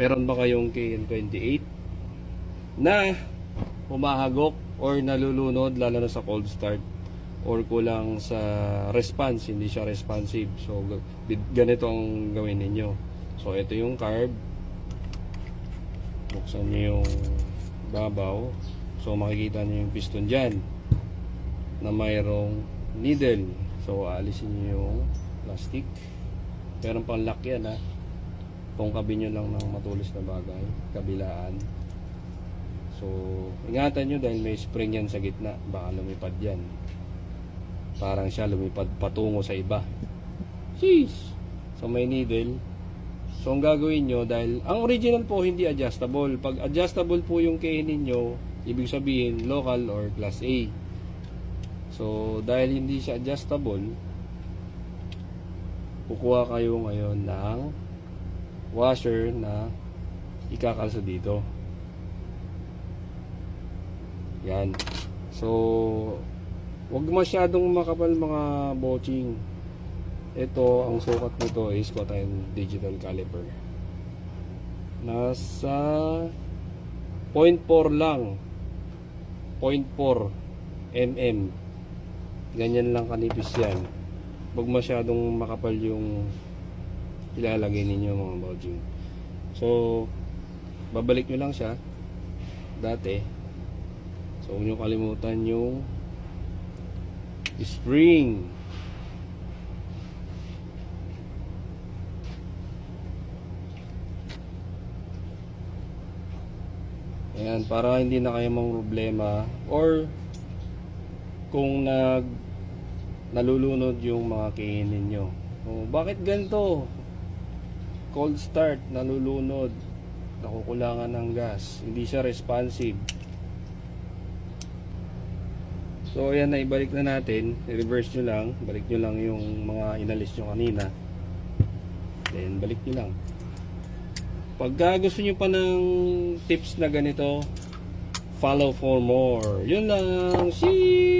Meron ba kayong KN28 na humahagok or nalulunod lalo na sa cold start or kulang sa response, hindi siya responsive. So ganito ang gawin ninyo. So ito yung carb. Buksan niyo yung babaw. So makikita niyo yung piston diyan na mayroong needle. So aalisin niyo yung plastic. Meron pang lock yan ha. Pungkabin nyo lang ng matulis na bagay. Kabilaan. So, ingatan nyo dahil may spring yan sa gitna. Baka lumipad yan. Parang siya lumipad patungo sa iba. Jeez! So, may needle. So, ang gagawin nyo, dahil ang original po hindi adjustable. Pag adjustable po yung kainin nyo, ibig sabihin local or class A. So, dahil hindi siya adjustable, kukuha kayo ngayon ng washer na ikakalsa dito. Yan. So, wag masyadong makapal mga boching. Ito, ang sukat nito is Kotain Digital Caliper. Nasa 0.4 lang. 0.4 mm. Ganyan lang kanipis yan. Wag masyadong makapal yung ilalagay ninyo mga boching. So, babalik nyo lang siya dati. So, huwag nyo kalimutan yung spring. Ayan, para hindi na kayo mang problema or kung nag nalulunod yung mga kainin nyo. Oh, bakit ganito? Cold start, nalulunod, nakukulangan ng gas, hindi siya responsive. So ayan na ibalik na natin, i-reverse nyo lang, balik nyo lang yung mga inalis nyo kanina. Then balik nyo lang. Pagka gusto nyo pa ng tips na ganito, follow for more. Yun lang. Sheesh!